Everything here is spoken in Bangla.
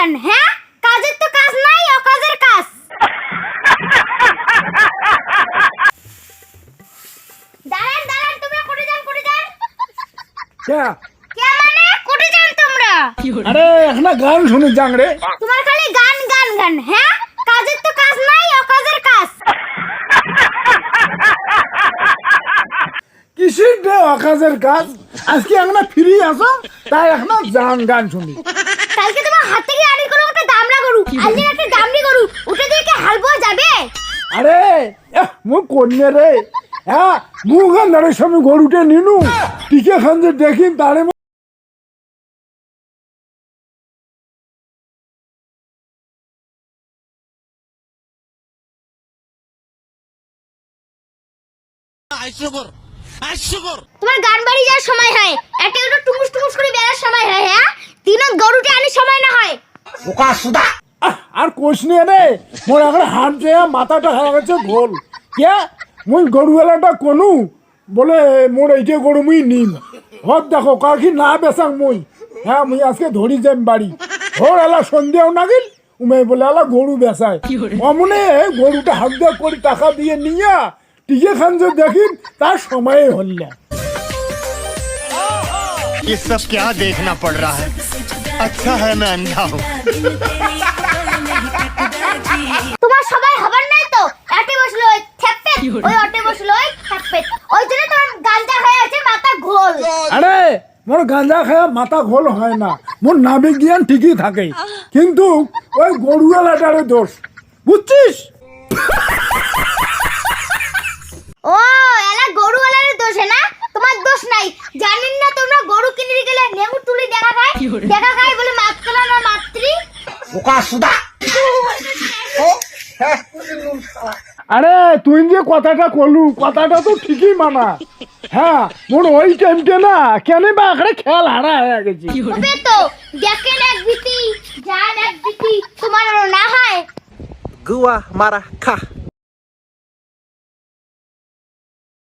গান হ্যাঁ? কাজের তো কাজ নাই অকাজের কাজ। দাঁড়ান দাঁড়ান তোমরা কোটে যান কোটে যান? ক্যা কে মানে? কোটে যান তোমরা? আরে এখন গান শুনি যাং রে। তোমার খালি গান গান গান হ্যাঁ? কাজের তো কাজ নাই অকাজের কাজ। কিসের অকাজের কাজ? আজকে আমরা ফ্রি আছো তাই এখন যাং গান শুনি। কালকে তোমার হাত থেকে আনি করো একটা দামড়া গরু। আজকে একটা দামড়ি গরু। উঠে দিয়ে কি হাল বোয়া যাবে? আরে মু কন্যে রে। হ্যাঁ মু গান্ধারের সময় গরুটে নিনু। টিকে খান যে দেখিন তারে মু- তোমার গান বাড়ি যাওয়ার সময় হয়। একটা একটু টুমুস টুমুস করে বেড়ার সময় হয় হ্যাঁ তিনক গরুটা আনি সময় না হয় আহ, আর কোষ নিয়ে রে মোর এখন হাত যে মাথাটা হয়ে গেছে গোল কে মুই গরুওয়ালাটা কোনু বলে মোর এইটে গরু মুই নিম হত দেখো কাকি না বেসাং মুই হ্যাঁ মুই আজকে ধরি যাম বাড়ি ওর এলা সন্ধ্যাও নাগিল উমে বলে এলা গরু বেসায় অমনে গরুটা হাত দিয়ে করে টাকা দিয়ে নিয়া টিকে খান যে দেখিন তার সময়ে হল্লা ये सब क्या देखना पड़ रहा है আচ্ছা হ্যাঁ নাও তোমার সবাই হবার নাই তো? অটে বসল ওই থেপ্পে ওই অটে বসল ওই থেপ্পে ওই জন্য তোমার গাঁজা হয়ে আছে মাথা ঘোল। আরে মোর গাঁজা খায় মাথা ঘোল হয় না। মোর নাবিক জ্ঞান ঠিকই থাকে। কিন্তু ওই গরুয়া দোষ। বুঝছিস? ও এলা গরু এলারে দোষ না? তোমার দোষ নাই। জানেন না তোমরা গরু কিনে গেলে নেমু তুলি দেখা যায় দেখা আরে তুই যে কথাটা কলু কথাটা তো ঠিকই মানা। হ্যাঁ মোর ওই টাইমটা না কেন বা আখড়ে খেয়াল হারা হয়ে গেছে। হবে তো দেখেন এক বিটি জান এক বিটি তোমার না হয়। গুয়া মারা kah